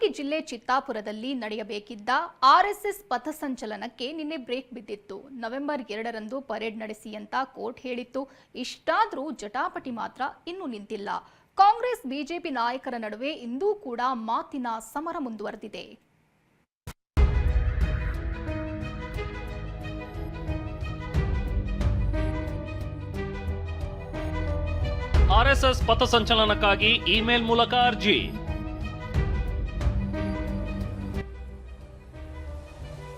ಕಲಬುರಗಿ ಜಿಲ್ಲೆ ಚಿತ್ತಾಪುರದಲ್ಲಿ ನಡೆಯಬೇಕಿದ್ದ ಆರ್ಎಸ್ಎಸ್ ಪಥಸಂಚಲನಕ್ಕೆ ನಿನ್ನೆ ಬ್ರೇಕ್ ಬಿದ್ದಿತ್ತು. ನವೆಂಬರ್ ಎರಡರಂದು ಪರೇಡ್ ನಡೆಸಿ ಅಂತ ಕೋರ್ಟ್ ಹೇಳಿತ್ತು. ಇಷ್ಟಾದರೂ ಜಟಾಪಟಿ ಮಾತ್ರ ಇನ್ನೂ ನಿಂತಿಲ್ಲ. ಕಾಂಗ್ರೆಸ್, ಬಿಜೆಪಿ ನಾಯಕರ ನಡುವೆ ಇಂದೂ ಕೂಡ ಮಾತಿನ ಸಮರ ಮುಂದುವರೆದಿದೆ. ಆರ್ಎಸ್ಎಸ್ ಪಥಸಂಚಲನಕ್ಕಾಗಿ ಇಮೇಲ್ ಮೂಲಕ ಅರ್ಜಿ.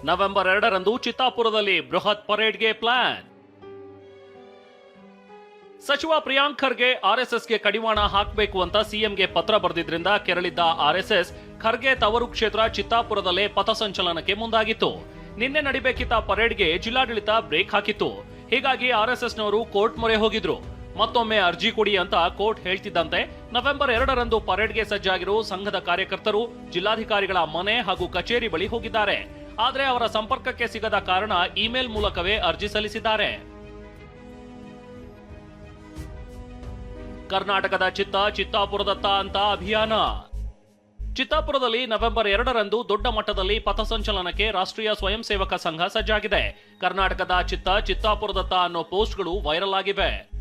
ನವೆಂಬರ್ ಎರಡರಂದು ಚಿತ್ತಾಪುರದಲ್ಲಿ ಬೃಹತ್ ಪರೇಡ್ಗೆ ಪ್ಲಾನ್. ಸಚಿವ ಪ್ರಿಯಾಂಕ್ ಖರ್ಗೆ ಆರ್ಎಸ್ಎಸ್ಗೆ ಕಡಿವಾಣ ಹಾಕಬೇಕು ಅಂತ ಸಿಎಂಗೆ ಪತ್ರ ಬರೆದಿದ್ರಿಂದ ಕೆರಳಿದ್ದ ಆರ್ಎಸ್ಎಸ್, ಖರ್ಗೆ ತವರು ಕ್ಷೇತ್ರ ಚಿತ್ತಾಪುರದಲ್ಲೇ ಪಥಸಂಚಲನಕ್ಕೆ ಮುಂದಾಗಿತ್ತು. ನಿನ್ನೆ ನಡಿಬೇಕಿದ್ದ ಪರೇಡ್ಗೆ ಜಿಲ್ಲಾಡಳಿತ ಬ್ರೇಕ್ ಹಾಕಿತ್ತು. ಹೀಗಾಗಿ ಆರ್ಎಸ್ಎಸ್ನವರು ಕೋರ್ಟ್ ಮೊರೆ ಹೋಗಿದ್ರು. ಮತ್ತೊಮ್ಮೆ ಅರ್ಜಿ ಕೊಡಿ ಅಂತ ಕೋರ್ಟ್ ಹೇಳ್ತಿದ್ದಂತೆ, ನವೆಂಬರ್ ಎರಡರಂದು ಪರೇಡ್ಗೆ ಸಜ್ಜಾಗಿರೋ ಸಂಘದ ಕಾರ್ಯಕರ್ತರು, ಜಿಲ್ಲಾಧಿಕಾರಿಗಳ ಮನೆ ಹಾಗೂ ಕಚೇರಿ ಬಳಿ ಹೋಗಿದ್ದಾರೆ. ಆದ್ರೆ ಅವರ ಸಂಪರ್ಕಕ್ಕೆ ಸಿಗದ ಕಾರಣ ಇಮೇಲ್ ಮೂಲಕವೇ ಅರ್ಜಿ ಸಲ್ಲಿಸಿದ್ದಾರೆ. ಕರ್ನಾಟಕದ ಚಿತ್ತ ಚಿತ್ತಾಪುರದತ್ತ ಅಂತ ಅಭಿಯಾನ. ಚಿತ್ತಾಪುರದಲ್ಲಿ ನವೆಂಬರ್ ಎರಡರಂದು ದೊಡ್ಡ ಮಟ್ಟದಲ್ಲಿ ಪಥಸಂಚಲನಕ್ಕೆ ರಾಷ್ಟ್ರೀಯ ಸ್ವಯಂ ಸೇವಕ ಸಂಘ ಸಜ್ಜಾಗಿದೆ. ಕರ್ನಾಟಕದ ಚಿತ್ತ ಚಿತ್ತಾಪುರದತ್ತ ಅನ್ನೋ ಪೋಸ್ಟ್ಗಳು ವೈರಲ್ ಆಗಿವೆ.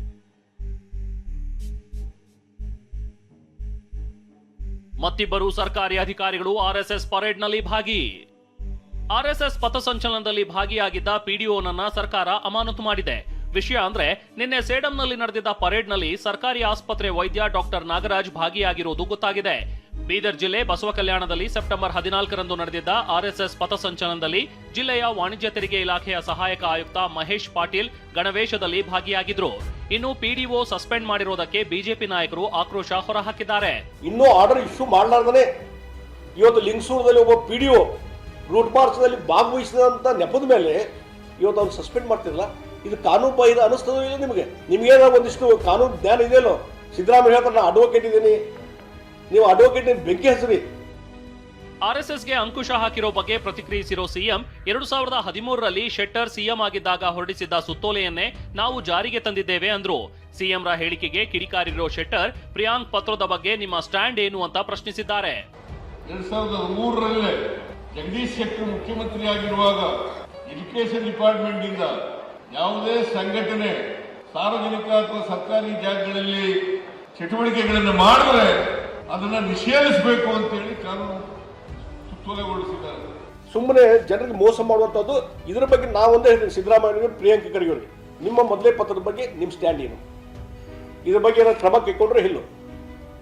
ಮತ್ತಿಬ್ಬರು ಸರ್ಕಾರಿ ಅಧಿಕಾರಿಗಳು ಆರ್ಎಸ್ಎಸ್ ಪರೇಡ್ನಲ್ಲಿ ಭಾಗಿ. ಆರ್ಎಸ್ಎಸ್ ಪಥಸಂಚಲನದಲ್ಲಿ ಭಾಗಿಯಾಗಿದ್ದ ಪಿಡಿಒನನ್ನ ಸರ್ಕಾರ ಅಮಾನತು ಮಾಡಿದೆ. ವಿಷಯ ಅಂದ್ರೆ, ನಿನ್ನೆ ಸೇಡಂನಲ್ಲಿ ನಡೆದಿದ್ದ ಪರೇಡ್ನಲ್ಲಿ ಸರ್ಕಾರಿ ಆಸ್ಪತ್ರೆ ವೈದ್ಯ ಡಾಕ್ಟರ್ ನಾಗರಾಜ್ ಭಾಗಿಯಾಗಿರುವುದು ಗೊತ್ತಾಗಿದೆ. ಬೀದರ್ ಜಿಲ್ಲೆ ಬಸವ ಕಲ್ಯಾಣದಲ್ಲಿ ಸೆಪ್ಟೆಂಬರ್ ಹದಿನಾಲ್ಕರಂದು ನಡೆದಿದ್ದ ಆರ್ಎಸ್ಎಸ್ ಪಥಸಂಚಲನದಲ್ಲಿ ಜಿಲ್ಲೆಯ ವಾಣಿಜ್ಯ ತೆರಿಗೆ ಇಲಾಖೆಯ ಸಹಾಯಕ ಆಯುಕ್ತ ಮಹೇಶ್ ಪಾಟೀಲ್ ಗಣವೇಶದಲ್ಲಿ ಭಾಗಿಯಾಗಿದ್ರು. ಇನ್ನು ಪಿಡಿಒ ಸಸ್ಪೆಂಡ್ ಮಾಡಿರುವುದಕ್ಕೆ ಬಿಜೆಪಿ ನಾಯಕರು ಆಕ್ರೋಶ ಹೊರಹಾಕಿದ್ದಾರೆ. ಇನ್ನೂ ಆರ್ಡರ್ ಇಶ್ಯೂ ಮಾಡಲಾರ್ದೇ ಇವತ್ತು ಲಿಂಗಸೂರದಲ್ಲಿ ಒಬ್ಬ ಪಿ ಡಿ ಒ ರೂಟ್ ಮಾರ್ಚ್ನಲ್ಲಿ ಭಾಗವಹಿಸಿದಂಥ ನೆಪದ ಮೇಲೆ ಇವತ್ತು ಅವ್ನು ಸಸ್ಪೆಂಡ್ ಮಾಡ್ತಿರಲ್ಲ ಇದು ಕಾನೂನು ಬಾಹಿರ ಅನಿಸ್ತದೋ ಇಲ್ಲ ನಿಮಗೆ? ನಿಮಗೇನೋ ಒಂದಿಷ್ಟು ಕಾನೂನು ಜ್ಞಾನ ಇದೆಯಲ್ಲೋ? ಸಿದ್ದರಾಮಯ್ಯ ಹೇಳ್ತಾರೆ ನಾನು ಅಡ್ವೊಕೇಟ್ ಇದ್ದೀನಿ. ನೀವು ಅಡ್ವೊಕೇಟ್ ಬೆಂಕಿ ಹೆಸರಿ ಆರ್ಎಸ್ಎಸ್ಗೆ ಅಂಕುಶ ಹಾಕಿರೋ ಬಗ್ಗೆ ಪ್ರತಿಕ್ರಿಯಿಸಿರೋ ಸಿಎಂ ಎರಡು ಸಾವಿರದ ಹದಿಮೂರರಲ್ಲಿ ಶೆಟ್ಟರ್ ಸಿಎಂ ಆಗಿದ್ದಾಗ ಹೊರಡಿಸಿದ್ದ ಸುತ್ತೋಲೆಯನ್ನೇ ನಾವು ಜಾರಿಗೆ ತಂದಿದ್ದೇವೆ ಅಂದ್ರು. ಸಿಎಂರ ಹೇಳಿಕೆಗೆ ಕಿಡಿಕಾರಿರೋ ಶೆಟ್ಟರ್ ಪ್ರಿಯಾಂಕ್ ಪತ್ರದ ಬಗ್ಗೆ ನಿಮ್ಮ ಸ್ಟ್ಯಾಂಡ್ ಏನು ಅಂತ ಪ್ರಶ್ನಿಸಿದ್ದಾರೆ. ಎರಡ್ ಸಾವಿರದ ಮೂರರಲ್ಲೇ ಜಗದೀಶ್ ಶೆಟ್ಟರ್ ಮುಖ್ಯಮಂತ್ರಿ ಆಗಿರುವಾಗ ಎಜುಕೇಶನ್ ಡಿಪಾರ್ಟ್ಮೆಂಟ್ ಇಂದ ಯಾವುದೇ ಸಂಘಟನೆ ಸಾರ್ವಜನಿಕ ಅಥವಾ ಸರ್ಕಾರಿ ಜಾಗಗಳಲ್ಲಿ ಚಟುವಟಿಕೆಗಳನ್ನು ಮಾಡಿದ್ರೆ ಅದನ್ನು ನಿಷೇಧಿಸಬೇಕು ಅಂತೇಳಿ ಕಾನೂನು ಸುತ್ತೋಲೆಗೊಳಿಸಿದ್ದಾರೆ. ಸುಮ್ಮನೆ ಜನರಿಗೆ ಮೋಸ ಮಾಡುವಂಥದ್ದು ಇದರ ಬಗ್ಗೆ ನಾವೊಂದೇ ಹೇಳಿ ಸಿದ್ದರಾಮಯ್ಯ ಪ್ರಿಯಾಂಕ ಖರ್ಗೆ ನಿಮ್ಮ ಮೊದಲೇ ಪತ್ರದ ಬಗ್ಗೆ ನಿಮ್ಮ ಸ್ಟ್ಯಾಂಡ್ ಏನು? ಇದ್ರ ಬಗ್ಗೆ ಏನಾದ್ರು ಕ್ರಮ ಕೈಗೊಂಡ್ರೆ ಇಲ್ಲೋ.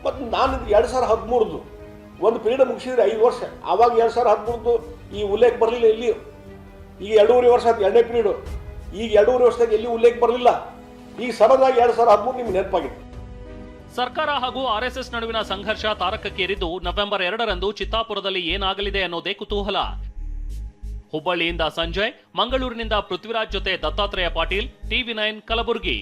ಮತ್ತು ನಾನು ಎರಡು ಸಾವಿರದ ಹದಿಮೂರದು ಒಂದು ಪೀರಿಯಡ್ ಮುಗಿಸಿದ್ರೆ ಐದು ವರ್ಷ. ಆವಾಗ ಎರಡು ಸಾವಿರ ಹದಿಮೂರದ್ದು ಈ ಉಲ್ಲೇಖ ಬರಲಿಲ್ಲ ಎಲ್ಲಿಯೂ ಈಗ ಎರಡೂವರೆ ವರ್ಷ ಆಯ್ತು, ಎರಡನೇ ಪೀರಿಯಡು. ಈಗ ಎರಡೂವರೆ ವರ್ಷದಾಗ ಎಲ್ಲಿ ಉಲ್ಲೇಖ ಬರಲಿಲ್ಲ? ಈಗ ಸಡನ್ ಆಗಿ ಎರಡು ಸಾವಿರ ಹದಿಮೂರು ನಿಮ್ಗೆ ನೆನಪಾಗಿದೆ. ಸರ್ಕಾರ ಹಾಗೂ ಆರ್ಎಸ್ಎಸ್ ನಡುವಿನ ಸಂಘರ್ಷ ತಾರಕಕ್ಕೇರಿದ್ದು ನವೆಂಬರ್ ಎರಡರಂದು ಚಿತ್ತಾಪುರದಲ್ಲಿ ಏನಾಗಲಿದೆ ಅನ್ನೋದೇ ಕುತೂಹಲ. ಹುಬ್ಬಳ್ಳಿಯಿಂದ ಸಂಜಯ್, ಮಂಗಳೂರಿನಿಂದ ಪೃಥ್ವಿರಾಜ್ ಜೊತೆ ದತ್ತಾತ್ರೇಯ ಪಾಟೀಲ್ ಟಿವಿ ನೈನ್ ಕಲಬುರಗಿ.